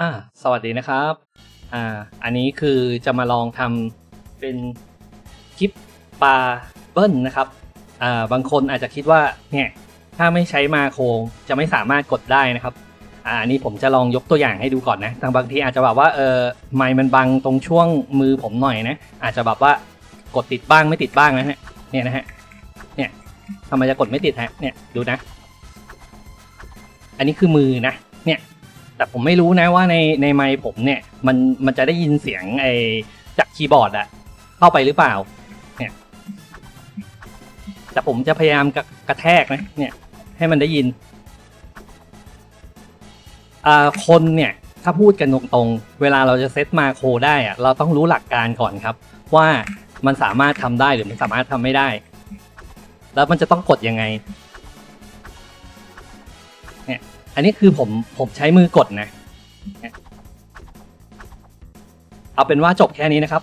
อ่าสวัสดีนะครับอ่าอันนี้คือจะมาลองทำเป็นคลิปปลาเบิ้ลนะครับอ่าบางคนอาจจะคิดว่าเนี่ยถ้าไม่ใช้มาโครงจะไม่สามารถกดได้นะครับอ่าอันนี้ผมจะลองยกตัวอย่างให้ดูก่อนนะทางบางทีอาจจะแบบว่าเออไมค์มันบังตรงช่วงมือผมหน่อยนะอาจจะแบบว่ากดติดบ้างไม่ติดบ้างนะฮะเนี่ยนะฮะเนี่ยทำไมจะกดไม่ติดฮะเนี่ยดูนะ อันนี้คือมือนะเนี่ย แต่ผมไม่รู้นะว่าในในไมค์ผมเนี่ยมันมันจะได้ยินเสียงไอจากคีย์บอร์ดอะเข้าไปหรือเปล่า เนี่ย แต่ผมจะพยายามกระกระแทกนะเนี่ย ให้มันได้ยินอ่าคนเนี่ยถ้าพูดกันตรงๆ เวลาเราจะเซตมาโคได้อะเราต้องรู้หลักการก่อนครับ ว่ามันสามารถทำได้หรือมันสามารถทำไม่ได้ แล้วมันจะต้องกดยังไง เนี่ย อันนี้คือผมผมใช้มือกดนะ เอาเป็นว่าจบแค่นี้นะครับ